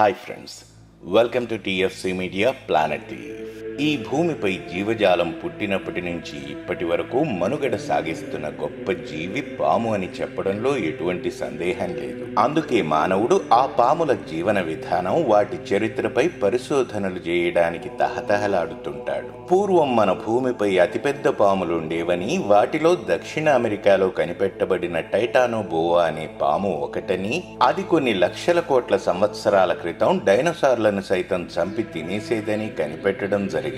Hi friends, welcome to TFC Media Planet Thief. ఈ భూమిపై జీవజాలం పుట్టినప్పటి నుంచి ఇప్పటి వరకు మనుగడ సాగిస్తున్న గొప్ప జీవి పాము అని చెప్పడంలో ఎటువంటి సందేహం లేదు. అందుకే మానవుడు ఆ పాముల జీవన విధానం వాటి చరిత్రపై పరిశోధనలు చేయడానికి తహతహలాడుతుంటాడు. పూర్వం మన భూమిపై అతిపెద్ద పాములు ఉండేవని వాటిలో దక్షిణ అమెరికాలో కనిపెట్టబడిన టైటానోబోవా అనే పాము ఒకటని అది కొన్ని లక్షల కోట్ల సంవత్సరాల క్రితం డైనోసార్లను సైతం చంపి తినేసేదని కనిపెట్టడం జరిగింది.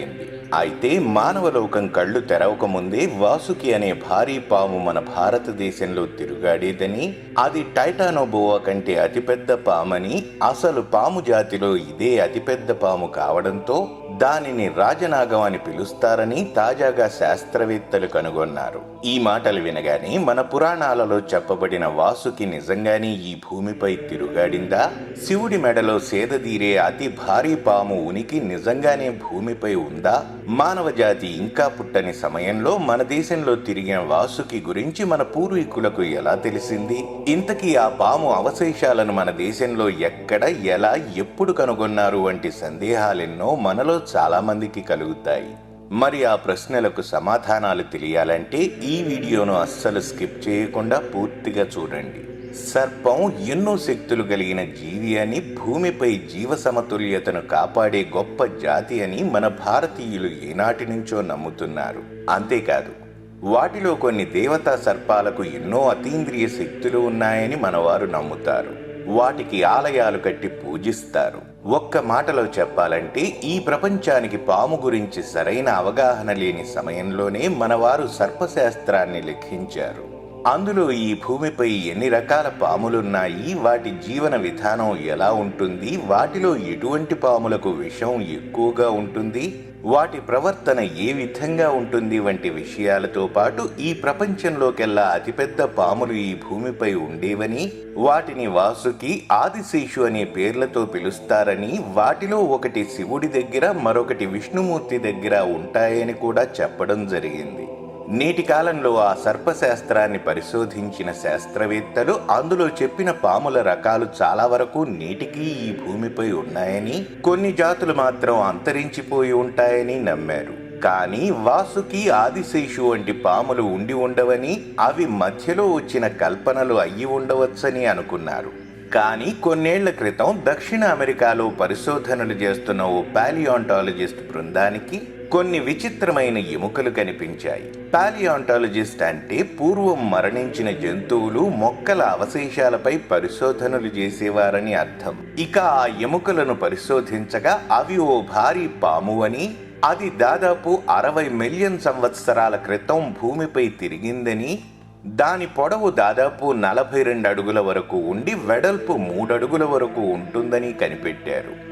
అయితే మానవ లోకం కళ్ళు తెరవక ముందే వాసుకి అనే భారీ పాము మన భారతదేశంలో తిరుగాడేదని అది టైటానోబోవా కంటే అతిపెద్ద పామని అసలు పాము జాతిలో ఇదే అతిపెద్ద పాము కావడంతో దానిని రాజనాగం అని పిలుస్తారని తాజాగా శాస్త్రవేత్తలు కనుగొన్నారు. ఈ మాటలు వినగానే మన పురాణాలలో చెప్పబడిన వాసుకి నిజంగానే ఈ భూమిపై తిరుగాడిందా? శివుడి మెడలో సేదదీరే అతి భారీ పాము ఉనికి నిజంగానే భూమిపై ఉందా? మానవ జాతి ఇంకా పుట్టని సమయంలో మన దేశంలో తిరిగిన వాసుకి గురించి మన పూర్వీకులకు ఎలా తెలిసింది? ఇంతకీ ఆ పాము అవశేషాలను మన దేశంలో ఎక్కడ ఎలా ఎప్పుడు కనుగొన్నారు వంటి సందేహాలెన్నో మనలో చాలా మందికి కలుగుతాయి. మరి ఆ ప్రశ్నలకు సమాధానాలు తెలియాలంటే ఈ వీడియోను అస్సలు స్కిప్ చేయకుండా పూర్తిగా చూడండి. సర్పం ఎన్నో శక్తులు కలిగిన జీవి అని భూమిపై జీవ సమతుల్యతను కాపాడే గొప్ప జాతి అని మన భారతీయులు ఏనాటి నుంచో నమ్ముతున్నారు. అంతేకాదు వాటిలో కొన్ని దేవతా సర్పాలకు ఎన్నో అతీంద్రియ శక్తులు ఉన్నాయని మనవారు నమ్ముతారు. వాటికి ఆలయాలు కట్టి పూజిస్తారు. ఒక్క మాటలో చెప్పాలంటే ఈ ప్రపంచానికి పాము గురించి సరైన అవగాహన లేని సమయంలోనే మనవారు సర్పశాస్త్రాన్ని లిఖించారు అందులో ఈ భూమిపై ఎన్ని రకాల పాములున్నాయి? వాటి జీవన విధానం ఎలా ఉంటుంది? వాటిలో ఎటువంటి పాములకు విషం ఎక్కువగా ఉంటుంది? వాటి ప్రవర్తన ఏ విధంగా ఉంటుంది? వంటి విషయాలతో పాటు ఈ ప్రపంచంలోకెల్లా అతిపెద్ద పాములు ఈ భూమిపై ఉండేవని వాటిని వాసుకి ఆదిశేషు అనే పేర్లతో పిలుస్తారని వాటిలో ఒకటి శివుడి దగ్గర మరొకటి విష్ణుమూర్తి దగ్గర ఉంటాయని కూడా చెప్పడం జరిగింది. నేటి కాలంలో ఆ సర్పశాస్త్రాన్ని పరిశోధించిన శాస్త్రవేత్తలు అందులో చెప్పిన పాముల రకాలు చాలా వరకు నేటికి ఈ భూమిపై ఉన్నాయని కొన్ని జాతులు మాత్రం అంతరించిపోయి ఉంటాయని నమ్మారు. కానీ వాసుకి ఆదిశేషు వంటి పాములు ఉండి ఉండవని అవి మధ్యలో వచ్చిన కల్పనలు అయ్యి ఉండవచ్చని అనుకున్నారు. కానీ కొన్నేళ్ళ క్రితం దక్షిణ అమెరికాలో పరిశోధనలు చేస్తున్న ఓ పాలియాంటాలజిస్ట్ బృందానికి కొన్ని విచిత్రమైన ఎముకలు కనిపించాయి. పాలియాంటాలజిస్ట్ అంటే పూర్వం మరణించిన జంతువులు మొక్కల అవశేషాలపై పరిశోధనలు చేసేవారని అర్థం. ఇక ఆ ఎముకలను పరిశోధించగా అవి ఓ భారీ పాము అని అది దాదాపు అరవై మిలియన్ సంవత్సరాల క్రితం భూమిపై తిరిగిందని దాని పొడవు దాదాపు నలభై రెండు అడుగుల వరకు ఉండి వెడల్పు మూడడుగుల వరకు ఉంటుందని కనిపెట్టారు.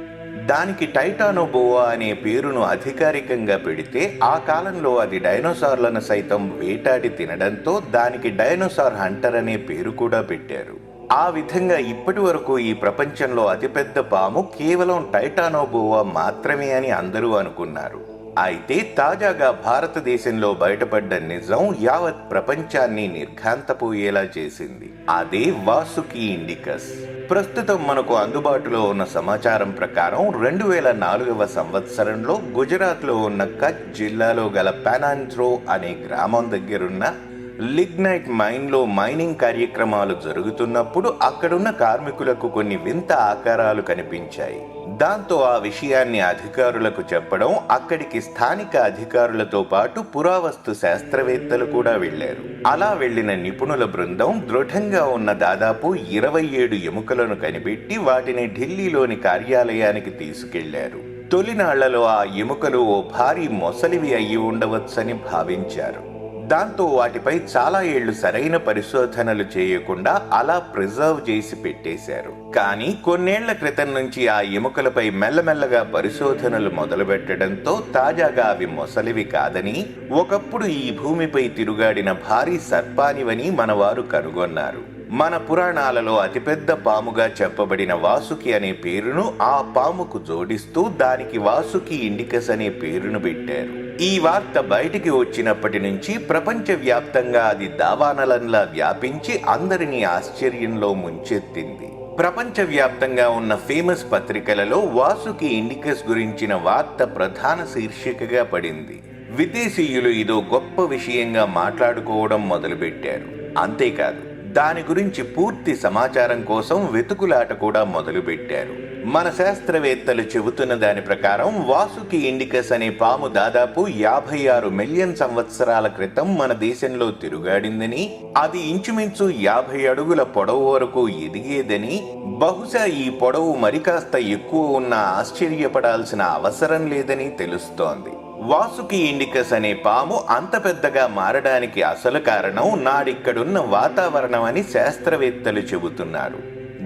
దానికి టైటానోబోవా అనే పేరును అధికారికంగా పెడితే ఆ కాలంలో అది డైనోసార్లను సైతం వేటాడి తినడంతో దానికి డైనోసార్ హంటర్ అనే పేరు కూడా పెట్టారు. ఆ విధంగా ఇప్పటి వరకు ఈ ప్రపంచంలో అతిపెద్ద పాము కేవలం టైటానోబోవా మాత్రమే అని అందరూ అనుకున్నారు. అయితే తాజాగా భారతదేశంలో బయటపడ్డ నిజం యావత్ ప్రపంచాన్ని నిర్ఘాంతపోయేలా చేసింది. అదే వాసుకి ఇండికస్. ప్రస్తుతం మనకు అందుబాటులో ఉన్న సమాచారం ప్రకారం రెండు వేల నాలుగవ సంవత్సరంలో గుజరాత్లో ఉన్న కచ్ జిల్లాలో గల పానాంత్రో అనే గ్రామం దగ్గరున్న లిగ్నైట్ మైన్లో మైనింగ్ కార్యక్రమాలు జరుగుతున్నప్పుడు అక్కడున్న కార్మికులకు కొన్ని వింత ఆకారాలు కనిపించాయి. దాంతో ఆ విషయాన్ని అధికారులకు చెప్పడం అక్కడికి స్థానిక అధికారులతో పాటు పురావస్తు శాస్త్రవేత్తలు కూడా వెళ్ళారు అలా వెళ్ళిన నిపుణుల బృందం దృఢంగా ఉన్న దాదాపు ఇరవై ఏడు ఎముకలను కనిపెట్టి వాటిని ఢిల్లీలోని కార్యాలయానికి తీసుకెళ్ళారు. తొలినాళ్ళలో ఆ ఎముకలు ఓ భారీ మొసలివి అయి ఉండవచ్చని భావించారు. దాంతో వాటిపై చాలా ఏళ్ళు సరైన పరిశోధనలు చేయకుండా అలా ప్రిజర్వ్ చేసి పెట్టేశారు. కానీ కొన్నేళ్ళ క్రితం నుంచి ఆ ఎముకలపై మెల్లమెల్లగా పరిశోధనలు మొదలుపెట్టడంతో తాజాగా అవి మొసలివి కాదని ఒకప్పుడు ఈ భూమిపై తిరుగాడిన భారీ సర్పానివని మనవారు కనుగొన్నారు. మన పురాణాలలో అతిపెద్ద పాముగా చెప్పబడిన వాసుకి అనే పేరును ఆ పాముకు జోడిస్తూ దానికి వాసుకి ఇండికస్ అనే పేరును పెట్టారు. ఈ వార్త బయటికి వచ్చినప్పటి నుంచి ప్రపంచవ్యాప్తంగా అది దావానలంలా వ్యాపించి అందరినీ ఆశ్చర్యంలో ముంచెత్తింది. ప్రపంచవ్యాప్తంగా ఉన్న ఫేమస్ పత్రికలలో వాసుకి ఇండికస్ గురించిన వార్త ప్రధాన శీర్షికగా పడింది. విదేశీయులు ఇదో గొప్ప విషయంగా మాట్లాడుకోవడం మొదలుపెట్టారు. అంతేకాదు దాని గురించి పూర్తి సమాచారం కోసం వెతుకులాట కూడా మొదలుపెట్టారు. మన శాస్త్రవేత్తలు చెబుతున్న దాని ప్రకారం వాసుకి ఇండికస్ అనే పాము దాదాపు యాభై ఆరు మిలియన్ సంవత్సరాల క్రితం మన దేశంలో తిరుగాడిందని అది ఇంచుమించు యాభై అడుగుల పొడవు వరకు ఎదిగేదని బహుశా ఈ పొడవు మరి కాస్త ఎక్కువ ఉన్న ఆశ్చర్యపడాల్సిన అవసరం లేదని తెలుస్తోంది. వాసుకి ఇండికస్ అనే పాము అంత పెద్దగా మారడానికి అసలు కారణం నాడిక్కడున్న వాతావరణం అని శాస్త్రవేత్తలు చెబుతున్నారు.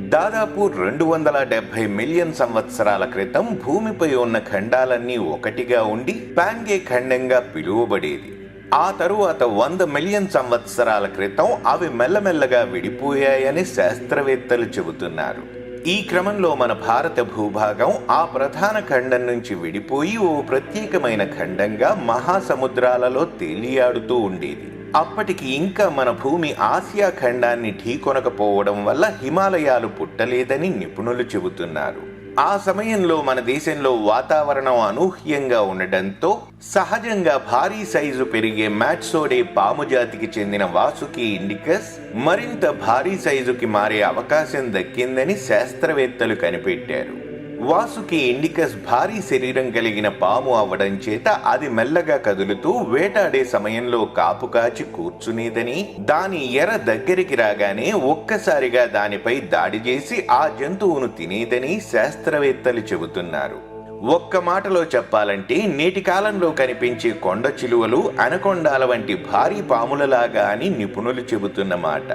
దాదాపు రెండు వందల డెబ్బై మిలియన్ సంవత్సరాల క్రితం భూమిపై ఉన్న ఖండాలన్నీ ఒకటిగా ఉండి ప్యాంగే ఖండంగా పిలువబడేది. ఆ తరువాత వంద మిలియన్ సంవత్సరాల క్రితం అవి మెల్లమెల్లగా విడిపోయాయని శాస్త్రవేత్తలు చెబుతున్నారు. ఈ క్రమంలో మన భారత భూభాగం ఆ ప్రధాన ఖండం నుంచి విడిపోయి ఓ ప్రత్యేకమైన ఖండంగా మహాసముద్రాలలో తేలియాడుతూ ఉండేది. అప్పటికి ఇంకా మన భూమి ఆసియా ఖండాన్ని ఢీకొనకపోవడం వల్ల హిమాలయాలు పుట్టలేదని నిపుణులు చెబుతున్నారు. ఆ సమయంలో మన దేశంలో వాతావరణం అనూహ్యంగా ఉండటంతో సహజంగా భారీ సైజు పెరిగే మ్యాట్సోడే పాము జాతికి చెందిన వాసుకి ఇండికస్ మరింత భారీ సైజుకి మారే అవకాశం దక్కిందని శాస్త్రవేత్తలు కనిపెట్టారు. వాసుకి ఇండికస్ భారీ శరీరం కలిగిన పాము అవ్వడం చేత అది మెల్లగా కదులుతూ వేటాడే సమయంలో కాపు కాచి కూర్చునేదని దాని ఎర దగ్గరికి రాగానే ఒక్కసారిగా దానిపై దాడి చేసి ఆ జంతువును తినేదని శాస్త్రవేత్తలు చెబుతున్నారు. ఒక్క మాటలో చెప్పాలంటే నేటి కాలంలో కనిపించే కొండ చిలువలు అనకొండాల వంటి భారీ పాములలాగా అని నిపుణులు చెబుతున్నమాట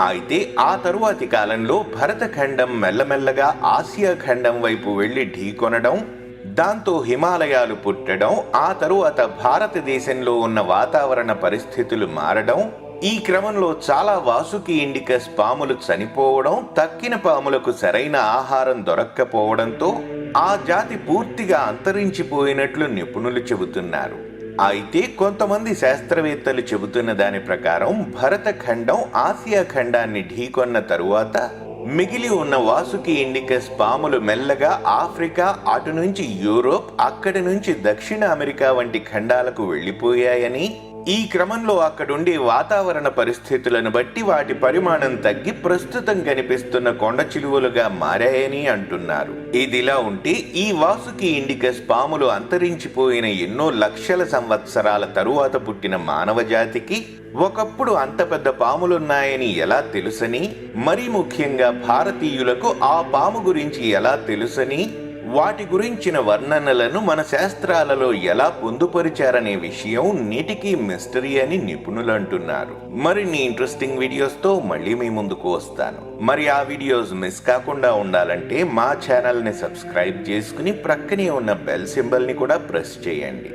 అయితే ఆ తరువాతి కాలంలో భరతఖండం మెల్లమెల్లగా ఆసియా ఖండం వైపు వెళ్ళి ఢీకొనడం దాంతో హిమాలయాలు పుట్టడం ఆ తరువాత భారతదేశంలో ఉన్న వాతావరణ పరిస్థితులు మారడం ఈ క్రమంలో చాలా వాసుకి ఇండికస్ పాములు చనిపోవడం తక్కిన పాములకు సరైన ఆహారం దొరక్కపోవడంతో ఆ జాతి పూర్తిగా అంతరించిపోయినట్లు నిపుణులు చెబుతున్నారు. అయితే కొంతమంది శాస్త్రవేత్తలు చెబుతున్న దాని ప్రకారం భరత ఖండం ఆసియా ఖండాన్ని ఢీకొన్న తరువాత మిగిలి ఉన్న వాసుకి ఇండికస్ పాములు మెల్లగా ఆఫ్రికా అటు నుంచి యూరోప్ అక్కడి నుంచి దక్షిణ అమెరికా వంటి ఖండాలకు వెళ్ళిపోయాయని ఈ క్రమంలో అక్కడుండే వాతావరణ పరిస్థితులను బట్టి వాటి పరిమాణం తగ్గి ప్రస్తుతం కనిపిస్తున్న కొండ చిలువలుగా మారాయని అంటున్నారు. ఇదిలా ఉంటే ఈ వాసుకి ఇండికస్ పాములు అంతరించిపోయిన ఎన్నో లక్షల సంవత్సరాల తరువాత పుట్టిన మానవ జాతికి ఒకప్పుడు అంత పెద్ద పాములున్నాయని ఎలా తెలుసని మరీ ముఖ్యంగా భారతీయులకు ఆ పాము గురించి ఎలా తెలుసని వాటి గురించిన వర్ణనలను మన శాస్త్రాలలో ఎలా పొందుపరిచారనే విషయం నేటికి మిస్టరీ అని నిపుణులు అంటున్నారు. మరిన్ని ఇంట్రెస్టింగ్ వీడియోస్తో మళ్ళీ మీ ముందుకు వస్తాను. మరి ఆ వీడియోస్ మిస్ కాకుండా ఉండాలంటే మా ఛానల్ని సబ్స్క్రైబ్ చేసుకుని ప్రక్కనే ఉన్న బెల్ సింబల్ని కూడా ప్రెస్ చేయండి.